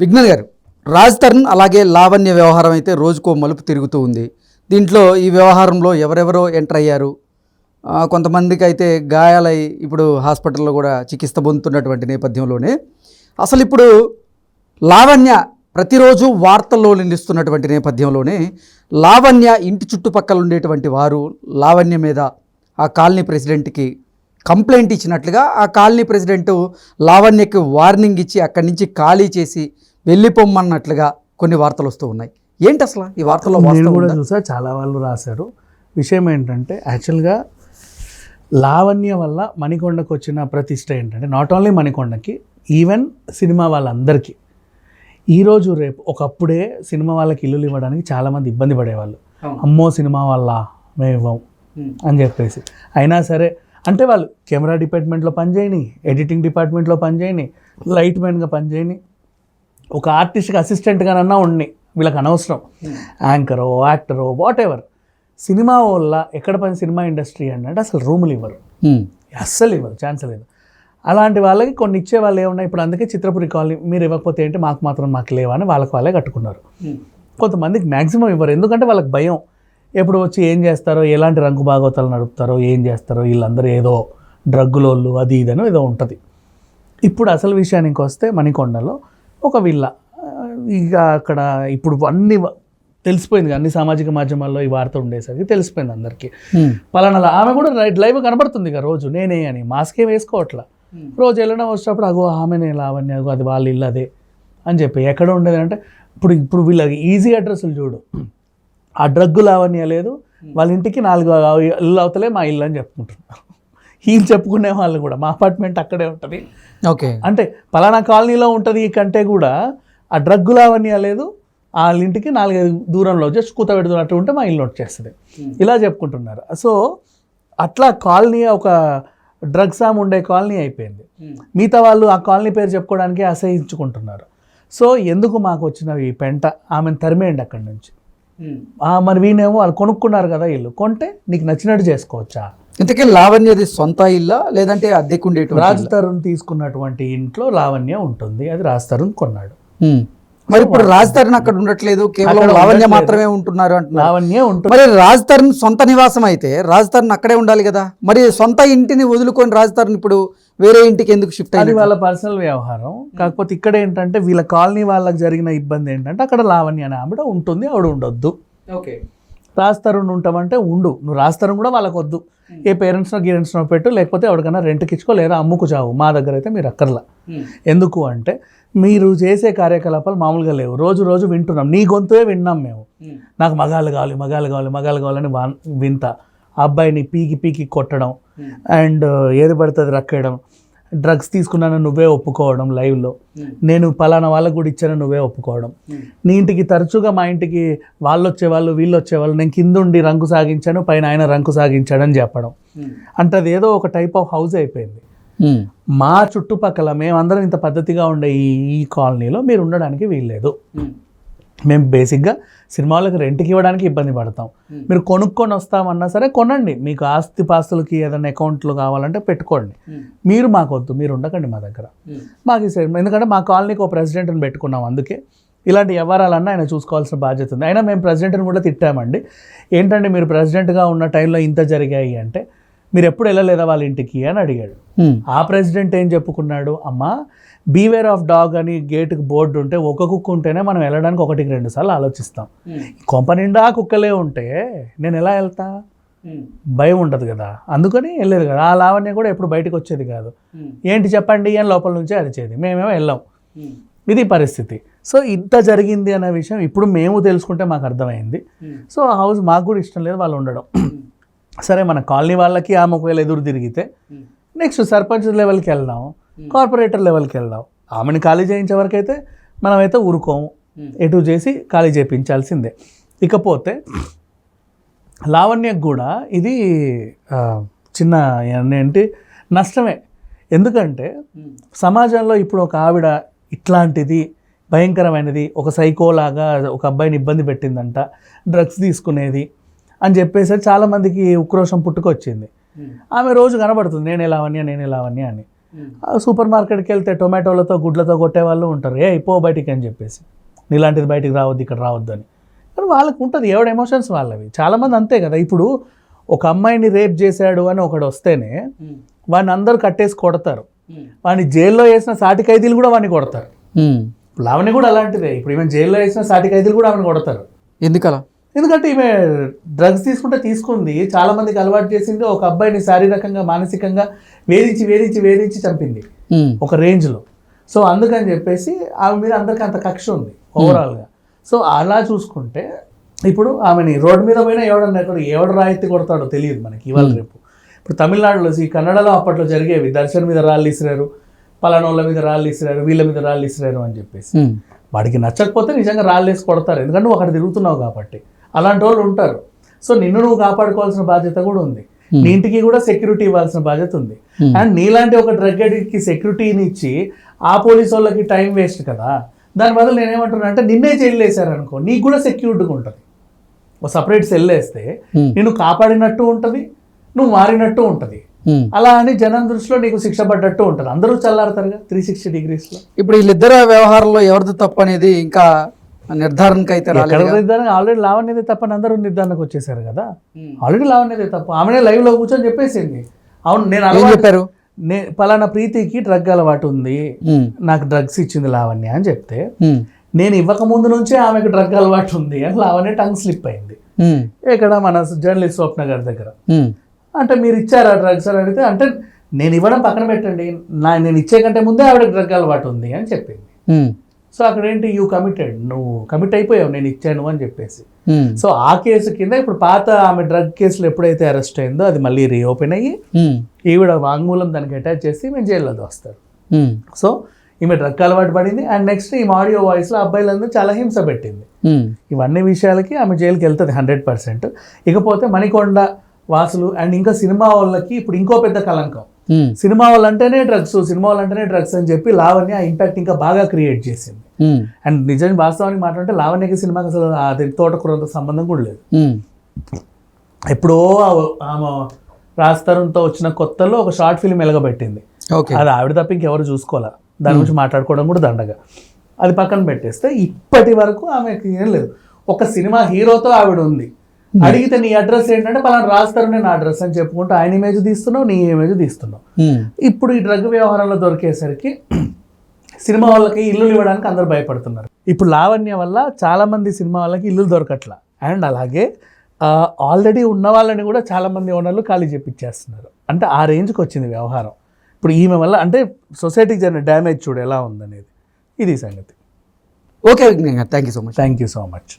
విఘ్నన్ గారు రాజ్ తరుణ్ అలాగే లావణ్య వ్యవహారం అయితే రోజుకో మలుపు తిరుగుతూ ఉంది. దీంట్లో ఈ వ్యవహారంలో ఎవరెవరో ఎంటర్ అయ్యారు? కొంతమందికి అయితే గాయాలై ఇప్పుడు హాస్పిటల్లో కూడా చికిత్స పొందుతున్నటువంటి నేపథ్యంలోనే. అసలు ఇప్పుడు లావణ్య ప్రతిరోజు వార్తల్లో నిలుస్తున్నటువంటి నేపథ్యంలోనే లావణ్య ఇంటి చుట్టుపక్కల ఉండేటువంటి వారు లావణ్య మీద ఆ కాలనీ ప్రెసిడెంట్కి కంప్లైంట్ ఇచ్చినట్లుగా ఆ కాలనీ ప్రెసిడెంట్ లావణ్యకి వార్నింగ్ ఇచ్చి అక్కడి నుంచి ఖాళీ చేసి వెళ్ళిపోమ్మన్నట్లుగా కొన్ని వార్తలు వస్తూ ఉన్నాయి ఏంటి అసలు ఈ వార్తల్లో నేను కూడా? చూసా చాలా వాళ్ళు రాశారు విషయం ఏంటంటే యాక్చువల్గా లావణ్య వల్ల మణికొండకు వచ్చిన ప్రతిష్ట ఏంటంటే నాట్ ఓన్లీ మణికొండకి ఈవెన్ సినిమా వాళ్ళందరికీ ఈరోజు రేపు ఒకప్పుడే సినిమా వాళ్ళకి ఇల్లులు ఇవ్వడానికి చాలామంది ఇబ్బంది పడేవాళ్ళు. అమ్మో సినిమా వల్ల మేము ఇవ్వం. అని చెప్పేసి అయినా సరే అంటే వాళ్ళు కెమెరా డిపార్ట్మెంట్లో పనిచేయని ఎడిటింగ్ డిపార్ట్మెంట్లో పనిచేయని లైట్ మ్యాన్గా పనిచేయని ఒక ఆర్టిస్ట్కి అసిస్టెంట్గానన్నా ఉండి వీళ్ళకి అనవసరం. యాంకరో యాక్టరో వాట్ ఎవర్ సినిమా వల్ల ఎక్కడ పని సినిమా ఇండస్ట్రీ అంటే అసలు రూములు ఇవ్వరు. ఉమ్. అస్సలు ఇవ్వరు ఛాన్స్ లేదు. అలాంటి వాళ్ళకి కొన్ని ఇచ్చే వాళ్ళు ఏమున్నాయి? ఇప్పుడు అందుకే చిత్రపురి కాలనీ మీరు ఇవ్వకపోతే ఏంటి? మాకు మాత్రం మాకు లేవా అని వాళ్ళకి వాళ్ళే కట్టుకున్నారు. కొంతమందికి మ్యాక్సిమం ఇవ్వరు. ఎందుకంటే వాళ్ళకి భయం. ఎప్పుడు వచ్చి ఏం చేస్తారో ఎలాంటి రంగు భాగవతాలు నడుపుతారో ఏం చేస్తారో వీళ్ళందరూ ఏదో డ్రగ్గులోళ్ళు అది ఇదనో ఏదో ఉంటుంది. ఇప్పుడు అసలు విషయానికి వస్తే మణికొండలో ఒక విల్ల. ఇక అక్కడ ఇప్పుడు అన్ని తెలిసిపోయింది. అన్ని సామాజిక మాధ్యమాల్లో ఈ వార్త ఉండేసరికి తెలిసిపోయింది అందరికీ. పలానా ఆమె కూడా రైట్ లైవ్ కనబడుతుంది ఇక రోజు. నేనే అని మాస్క్ ఏం వేసుకోవట్లా? రోజు వెళ్ళినా వచ్చేటప్పుడు అగో ఆమెనే లావణ్య అగో అది వాళ్ళ ఇల్లు అదే అని చెప్పి ఎక్కడ ఉండేది అంటే ఇప్పుడు ఇప్పుడు వీళ్ళకి ఈజీ అడ్రస్లు చూడు. ఆ డ్రగ్గు లావణ్య లేదు. వాళ్ళ ఇంటికి నాలుగు ఇల్లు అవుతలే మా ఇల్లు అని చెప్పుకుంటున్నారు వీళ్ళు చెప్పుకునే వాళ్ళు కూడా. మా అపార్ట్మెంట్ అక్కడే ఉంటుంది. ఓకే. అంటే పలానా కాలనీలో ఉంటుంది కంటే కూడా ఆ డ్రగ్గు లావణ్య లేదు. వాళ్ళ ఇంటికి నాలుగైదు దూరంలో జస్ట్ కూత పెడుతున్నట్టు ఉంటే మా ఇల్లు వచ్చేస్తుంది. ఇలా చెప్పుకుంటున్నారు. సో అట్లా కాలనీ ఒక డ్రగ్స్ ఆమె ఉండే కాలనీ అయిపోయింది. మిగతా వాళ్ళు ఆ కాలనీ పేరు చెప్పుకోవడానికి అసహించుకుంటున్నారు. సో ఎందుకు మాకు వచ్చిన ఈ పెంట? ఆమెను తరిమేయండి అక్కడి నుంచి. ఆ, మరి వీనేమో వాళ్ళు కొనుక్కున్నారు కదా ఇల్లు. కొంటే నీకు నచ్చినట్టు చేసుకోవచ్చా? ఇంతకీ లావణ్యది సొంత ఇల్లా? లేదంటే అద్దెకుండేటువంటి రాజ్ తరుణ్ తీసుకున్నటువంటి ఇంట్లో లావణ్య ఉంటుంది. అది రాజ్ తరుణ్ కొన్నాడు. మరి ఇప్పుడు రాజ్ తరుణ్ అక్కడ ఉండట్లేదు. కేవలం లావణ్య. మాత్రమే ఉంటున్నారు అంటున్నారు. లావణ్య ఉంటుంది మరి రాజ్ తరుణ్ సొంత నివాసం అయితే రాజ్ తరుణ్ అక్కడే ఉండాలి కదా? మరి సొంత ఇంటిని వదులుకొని రాజ్ తరుణ్ ఇప్పుడు వేరే ఇంటికి ఎందుకు షిఫ్ట్ అది అయ్యి వాళ్ళ పర్సనల్ వ్యవహారం. కాకపోతే ఇక్కడ ఏంటంటే వీళ్ళ కాలనీ వాళ్ళకి జరిగిన ఇబ్బంది ఏంటంటే అక్కడ లావణ్య అనే ఆవిడ ఉంటుంది ఆవిడ ఉండొద్దు. ఓకే. రాస్తారుని ఉంటామంటే ఉండు. నువ్వు రాస్తారం కూడా వాళ్ళకి వద్దు ఏ పేరెంట్స్నో గీరెంట్స్నో పెట్టు లేకపోతే ఎవరికైనా రెంట్కి ఇచ్చుకో లేదా అమ్ముకు చావు మా దగ్గర అయితే మీరు అక్కర్లా. ఎందుకు అంటే మీరు చేసే కార్యకలాపాలు మామూలుగా లేవు. రోజు రోజు వింటున్నాం. నీ గొంతువే విన్నాం మేము. నాకు మగాళ్ళు కావాలి మగాళ్ళు కావాలి మగాళ్ళు కావాలని వా- వింత. అబ్బాయిని పీకి పీకి కొట్టడం అండ్ ఏది పడితే అది రక్కేయడం. డ్రగ్స్ తీసుకున్నాను నువ్వే ఒప్పుకోవడం లైవ్లో. నేను పలానా వాళ్ళకు కూడా ఇచ్చాను నువ్వే ఒప్పుకోవడం. నీ ఇంటికి తరచుగా మా ఇంటికి వాళ్ళు వచ్చేవాళ్ళు వీళ్ళు వచ్చేవాళ్ళు నేను కింద ఉండి రంకు సాగించాను పైన ఆయన రంకు సాగించాడని చెప్పడం. అంటే అది ఏదో ఒక టైప్ ఆఫ్ హౌస్ అయిపోయింది. మా చుట్టుపక్కల మేమందరం ఇంత పద్ధతిగా ఉండే ఈ ఈ కాలనీలో మీరు ఉండడానికి వీల్లేదు. మేము బేసిక్గా సినిమాలకు రెంట్కి ఇవ్వడానికి ఇబ్బంది పడతాం. మీరు కొనుక్కొని వస్తామన్నా సరే కొనండి. మీకు ఆస్తి పాస్తులకి ఏదైనా అకౌంట్లు కావాలంటే పెట్టుకోండి. మీరు మాకు వద్దు మీరు ఉండకండి మా దగ్గర. మాకు ఎందుకంటే మా కాలనీకి ఒక ప్రెసిడెంట్ని పెట్టుకున్నాం అందుకే. ఇలాంటి వ్యవహారాలన్నా ఆయన చూసుకోవాల్సిన బాధ్యత ఉంది. అయినా మేము ప్రెసిడెంట్ని కూడా తిట్టామండి. ఏంటంటే మీరు ప్రెసిడెంట్గా ఉన్న టైంలో ఇంత జరిగాయి అంటే మీరు ఎప్పుడు వెళ్ళలేదా వాళ్ళ ఇంటికి అని అడిగాడు. ఆ ప్రెసిడెంట్ ఏం చెప్పుకున్నాడు? అమ్మా బీవేర్ ఆఫ్ డాగ్ అని గేటుకి బోర్డు ఉంటే ఒక కుక్క ఉంటేనే మనం వెళ్ళడానికి ఒకటికి రెండు సార్లు ఆలోచిస్తాం. కొంప నిండా కుక్కలే ఉంటే నేను ఎలా వెళ్తా? భయం ఉంటుంది కదా. అందుకని వెళ్ళేది కదా. ఆ లావణ్య కూడా ఎప్పుడు బయటకు వచ్చేది కాదు. ఏంటి చెప్పండి అని లోపల నుంచే అరిచేది. మేమేమో వెళ్ళాం. ఇది పరిస్థితి. సో ఇంత జరిగింది అనే విషయం ఇప్పుడు మేము తెలుసుకుంటే మాకు అర్థమైంది. సో ఆ హౌస్ మాకు కూడా ఇష్టం లేదు వాళ్ళు ఉండడం. సరే మన కాలనీ వాళ్ళకి ఆమె ఒకవేళ ఎదురు తిరిగితే నెక్స్ట్ సర్పంచ్ లెవెల్కి వెళ్దాం కార్పొరేటర్ లెవెల్కి వెళ్దాం. ఆమెను ఖాళీ చేయించే వరకు అయితే మనమైతే ఊరుకోము. ఎటు చేసి ఖాళీ చేయించాల్సిందే ఇకపోతే లావణ్యకు కూడా ఇది చిన్న ఏంటి నష్టమే. ఎందుకంటే సమాజంలో ఇప్పుడు ఒక ఆవిడ ఇట్లాంటిది భయంకరమైనది ఒక సైకోలాగా ఒక అబ్బాయిని ఇబ్బంది పెట్టిందంట డ్రగ్స్ తీసుకునేది అని చెప్పేసి చాలామందికి ఉక్రోషం పుట్టుకొచ్చింది. ఆమె రోజు కనబడుతుంది నేను లావణ్య నేను లావణ్య అని. ఆ సూపర్ మార్కెట్కి వెళ్తే టొమాటోలతో గుడ్లతో కొట్టే వాళ్ళు ఉంటారు. ఏ పో బయటికి అని చెప్పేసి. నీలాంటిది బయటికి రావద్దు ఇక్కడ రావద్దు అని. కానీ వాళ్ళకి ఉంటుంది ఎవడ ఎమోషన్స్ వాళ్ళవి. చాలామంది అంతే కదా. ఇప్పుడు ఒక అమ్మాయిని రేప్ చేశాడు అని ఒకడు వస్తేనే వాడిని అందరూ కట్టేసి కొడతారు. వాడిని జైల్లో వేసిన సాటి ఖైదీలు కూడా వాడిని కొడతారు. ఆమెని కూడా అలాంటిదే. ఇప్పుడు ఈమె జైల్లో వేసిన సాటి ఖైదీలు కూడా ఆమెను కొడతారు. ఎందుకలా? ఎందుకంటే ఈమె డ్రగ్స్ తీసుకుంటే తీసుకుంది. చాలా మందికి అలవాటు చేసింది. ఒక అబ్బాయిని శారీరకంగా మానసికంగా వేధించి వేధించి వేధించి చంపింది. ఒక రేంజ్లో. సో అందుకని చెప్పేసి ఆమె మీద అందరికీ అంత కక్ష ఉంది ఓవరాల్గా సో అలా చూసుకుంటే ఇప్పుడు ఆమెని రోడ్డు మీద పోయినా ఎవడన్నా ఎక్కడ ఎవడు రాయితీ కొడతాడో తెలియదు మనకి ఇవాళ రేపు. ఇప్పుడు తమిళనాడులో ఈ కన్నడలో అప్పట్లో జరిగేవి. దర్శన్ మీద రాళ్ళు ఇసిరారు పలానోళ్ళ మీద రాళ్ళు ఇసిరారు వీళ్ళ మీద రాళ్ళు ఇసిరారు అని చెప్పేసి. వాడికి నచ్చకపోతే నిజంగా రాళ్ళు వేసి కొడతారు. ఎందుకంటే అక్కడ తిరుగుతున్నావు కాబట్టి. అలాంటి వాళ్ళు ఉంటారు. సో నిన్ను నువ్వు కాపాడుకోవాల్సిన బాధ్యత కూడా ఉంది. నీ ఇంటికి కూడా సెక్యూరిటీ ఇవ్వాల్సిన బాధ్యత ఉంది. Hmm. అండ్ నీలాంటి ఒక డ్రగ్ అడిక్ట్కి సెక్యూరిటీని ఇచ్చి ఆ పోలీస్ వాళ్ళకి టైం వేస్ట్ కదా. దాని బదులు నేనేమంటున్నా అంటే నిన్నే జైలు వేశారనుకో నీకు కూడా సెక్యూరిటీగా ఉంటుంది. ఒక సపరేట్ సెల్ వేస్తే ఉమ్. నిన్ను కాపాడినట్టు ఉంటుంది నువ్వు మారినట్టు ఉంటుంది. అలా అని జనం దృష్టిలో నీకు శిక్ష పడ్డట్టు ఉంటుంది. అందరూ చల్లారుతారుగా త్రీ సిక్స్టీ డిగ్రీస్లో ఇప్పుడు వీళ్ళిద్దరు వ్యవహారంలో ఎవరిది తప్పు అనేది ఇంకా నిర్ధారణకు అయితే నిర్ధారణ? ఆల్రెడీ లావణ్యదే తప్పని అందరూ నిర్ధారణకు వచ్చేసారు కదా. ఆల్రెడీ లావణ్యదే తప్పు. ఆమెనే లైవ్లో కూర్చొని చెప్పేసింది. అవును నేను చెప్పారు? పలానా ప్రీతికి డ్రగ్ అలవాటు ఉంది. నాకు డ్రగ్స్ ఇచ్చింది లావణ్య అని చెప్తే. నేను ఇవ్వక ముందు నుంచే ఆమెకు డ్రగ్ అలవాటు ఉంది అని లావణ్య టంగ్ స్లిప్ అయింది. ఇక్కడ మన జర్నలిస్ట్ స్వప్న గారి దగ్గర. అంటే మీరు ఇచ్చారా డ్రగ్స్ అని అడిగితే అంటే నేను ఇవ్వడం పక్కన పెట్టండి. నా నేను ఇచ్చే కంటే ముందే ఆవిడకి డ్రగ్ అలవాటు ఉంది అని చెప్పింది. సో అక్కడ ఏంటి యూ కమిటెడ్ నువ్వు కమిట్ అయిపోయావు నేను ఇచ్చాను అని చెప్పేసి. సో ఆ కేసు కింద ఇప్పుడు పాత ఆమె డ్రగ్ కేసులో ఎప్పుడైతే అరెస్ట్ అయిందో అది మళ్ళీ రీఓపెన్ అయ్యి. ఈవిడ వాంగ్మూలం దానికి అటాచ్ చేసి మేము జైల్లో దోస్తారు. సో ఈమె డ్రగ్ అలవాటు పడింది అండ్ నెక్స్ట్ ఈ ఆడియో వాయిస్లో అబ్బాయిలందరూ చాలా హింస పెట్టింది. ఇవన్నీ విషయాలకి ఆమె జైలుకి వెళ్తుంది హండ్రెడ్ పర్సెంట్ ఇకపోతే మణికొండ వాసులు అండ్ ఇంకా సినిమా వాళ్ళకి ఇప్పుడు ఇంకో పెద్ద కలంకం. సినిమా వాళ్ళంటేనే డ్రగ్స్ సినిమా వాళ్ళంటేనే డ్రగ్స్ అని చెప్పి లావణ్య ఆ ఇంపాక్ట్ ఇంకా బాగా క్రియేట్ చేసింది. అండ్ నిజం వాస్తవానికి మాట్లాడితే లావణ్యకి సినిమాకి అసలు అది తోటకూరంత సంబంధం కూడా లేదు. ఉమ్. ఎప్పుడో ఆమె రాస్తారంతో వచ్చిన కొత్తలో ఒక షార్ట్ ఫిల్మ్ ఎలగబెట్టింది. ఓకే అది ఆవిడ తప్ప ఇంకెవరు చూసుకోవాలా? దాని గురించి మాట్లాడుకోవడం కూడా దండగా. అది పక్కన పెట్టేస్తే ఇప్పటి వరకు ఆమెకి ఏం లేదు. ఒక సినిమా హీరోతో ఆవిడ ఉంది. అడిగితే నీ అడ్రస్ ఏంటంటే పలానా రాస్తారు నేను అడ్రస్ అని చెప్పుకుంటూ ఆయన ఇమేజ్ తీస్తున్నావు నీ ఇమేజ్ తీస్తున్నావు. ఉమ్. ఇప్పుడు ఈ డ్రగ్ వ్యవహారంలో దొరికేసరికి సినిమా వాళ్ళకి ఇల్లులు ఇవ్వడానికి అందరు భయపడుతున్నారు. ఇప్పుడు లావణ్య వల్ల చాలా మంది సినిమా వాళ్ళకి ఇల్లు దొరకట్ల. అండ్ అలాగే ఆల్రెడీ ఉన్న వాళ్ళని కూడా చాలా మంది ఓనర్లు ఖాళీ చేపించేస్తున్నారు అంటే ఆ రేంజ్కి వచ్చింది వ్యవహారం. ఇప్పుడు ఈమె వల్ల అంటే సొసైటీకి జరిగిన డ్యామేజ్ చూడు ఎలా ఉందనేది. ఇది సంగతి. Okay thank you so much thank you so much